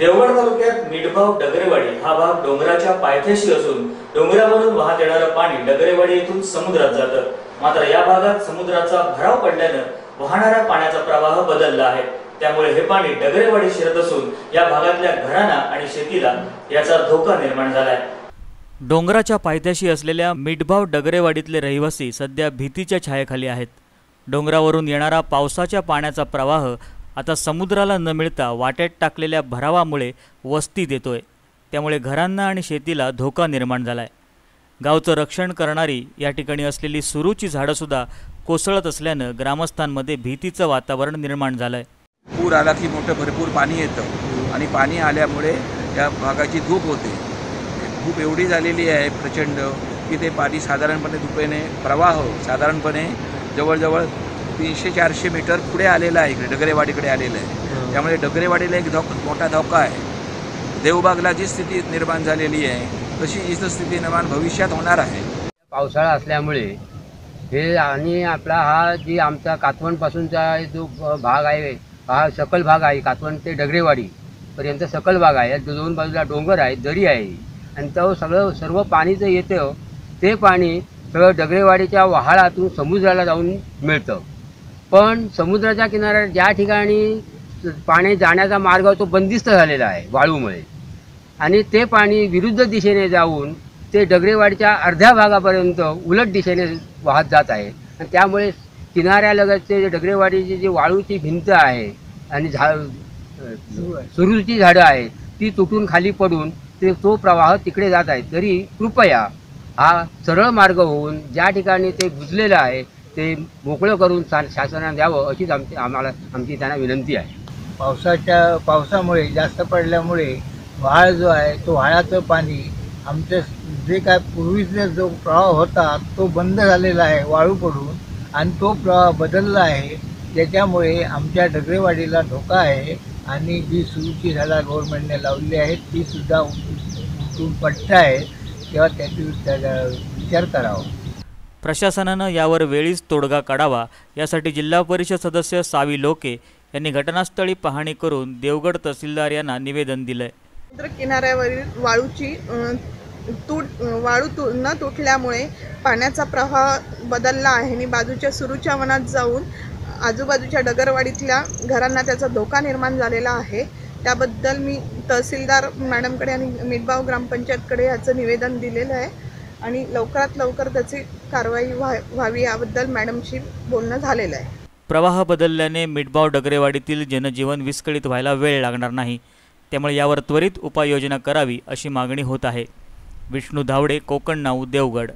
देवगड तालुक्यात मिठभाव डगरेवाडी हा भाग डोंगराच्या पायथ्याशी असून डोंगरावरून वाहत येणारं पाणी डगरेवाडी येथून समुद्रात जातं. मात्र या भागात समुद्राचा भराव पडल्यानं वाहणाऱ्या पाण्याचा प्रवाह बदलला आहे. त्यामुळे हे पाणी डगरेवाडी शिरत असून या भागातल्या घरांना आणि शेतीला याचा धोका निर्माण झालाय. डोंगराच्या पायथ्याशी असलेल्या मिठभाव डगरेवाडीतले रहिवासी सध्या भीतीच्या छायेखाली आहेत. डोंगरावरून येणारा पावसाच्या पाण्याचा प्रवाह आता समुद्राला न मिळता वाट्यात टाकलेल्या भरावामुळे वस्ती देतोय. त्यामुळे घरांना आणि शेतीला धोका निर्माण झालाय. गावचं रक्षण करणारी या ठिकाणी असलेली सुरूची झाडंसुद्धा कोसळत असल्यानं ग्रामस्थांमध्ये भीतीचं वातावरण निर्माण झालंय. पूर आला की मोठं भरपूर पाणी येतं आणि पाणी आल्यामुळे या भागाची धूप होते. धूप एवढी झालेली आहे प्रचंड की ते पाणी साधारणपणे धुपेने प्रवाह हो, साधारणपणे जवळजवळ तीनशे चारशे मीटर पुढे आलेलं आहे इकडे डगरेवाडीकडे आलेलं आहे. त्यामुळे डगरेवाडीला एक धोक मोठा धोका आहे. देवबागला जी स्थिती निर्माण झालेली आहे तशी इथं स्थिती निर्माण भविष्यात होणार आहे. पावसाळा असल्यामुळे हे आणि आपला हा जी आमचा कातवणपासूनचा जो भाग आहे हा सकल भाग आहे कातवण ते डगरेवाडी पर्यंत सकल भाग आहे. जो दोन बाजूला डोंगर आहे दरी आहे. आणि तो सगळं सर्व पाणी जे येतं ते पाणी सगळं डगरेवाडीच्या वहाळातून समुद्राला जाऊन मिळतं. पण समुद्राच्या किनाऱ्या ज्या ठिकाणी पाणी जाण्याचा मार्ग तो बंदिस्त झालेला आहे वाळूमुळे. आणि ते पाणी विरुद्ध दिशेने जाऊन ते डगरेवाडीच्या अर्ध्या भागापर्यंत उलट दिशेने वाहत जात आहे. आणि त्यामुळे किनाऱ्यालगतचे जे डगरेवाडीची जी वाळूची भिंत आहे आणि झा सुरूची झाडं आहेत ती तुटून खाली पडून ते तो प्रवाह तिकडे जात आहे. तरी कृपया हा सरळ मार्ग होऊन ज्या ठिकाणी ते बुजलेलं आहे ते मोकळं करून सा शासनाने द्यावं अशीच आमची आम्हाला आमची त्यांना विनंती आहे. पावसाच्या पावसामुळे जास्त पडल्यामुळे व्हाळ जो आहे तो व्हाळाचं पाणी आमच्या जे काय पूर्वीचा जो प्रवाह होता तो बंद झालेला आहे वाळू पडून. आणि तो प्रवाह बदलला आहे. त्याच्यामुळे आमच्या डगरेवाडीला धोका आहे. आणि जी सुरूची झाडा गव्हर्नमेंटने लावली आहे तीसुद्धा उठून पडत आहे तेव्हा त्याची विचार करावा. प्रशासनानं यावर वेळीच तोडगा काढावा यासाठी जिल्हा परिषद सदस्य सावी लोके यांनी घटनास्थळी पाहणी करून देवगड तहसीलदार यांना निवेदन दिलंय. समुद्र किनाऱ्यावरील वाळूची तूट वाळू तु न तुटल्यामुळे पाण्याचा प्रवाह बदलला आहे. आणि बाजूच्या सुरूच्या वनात जाऊन आजूबाजूच्या डगरवाडीतल्या घरांना त्याचा धोका निर्माण झालेला आहे. त्याबद्दल मी तहसीलदार मॅडमकडे आणि मिठबाव ग्रामपंचायतकडे याचं निवेदन दिलेलं आहे. आणि लवकरात लवकर त्याची कारवाई व्हा व्हावी याबद्दल मॅडमशी बोलणं झालेलं आहे. प्रवाह बदलल्याने मिठबाव डगरेवाडीतील जनजीवन विस्कळीत व्हायला वेळ लागणार नाही. त्यामुळे यावर त्वरित उपाययोजना करावी अशी मागणी होत आहे. विष्णू धावडे कोकण नाऊ देवगड.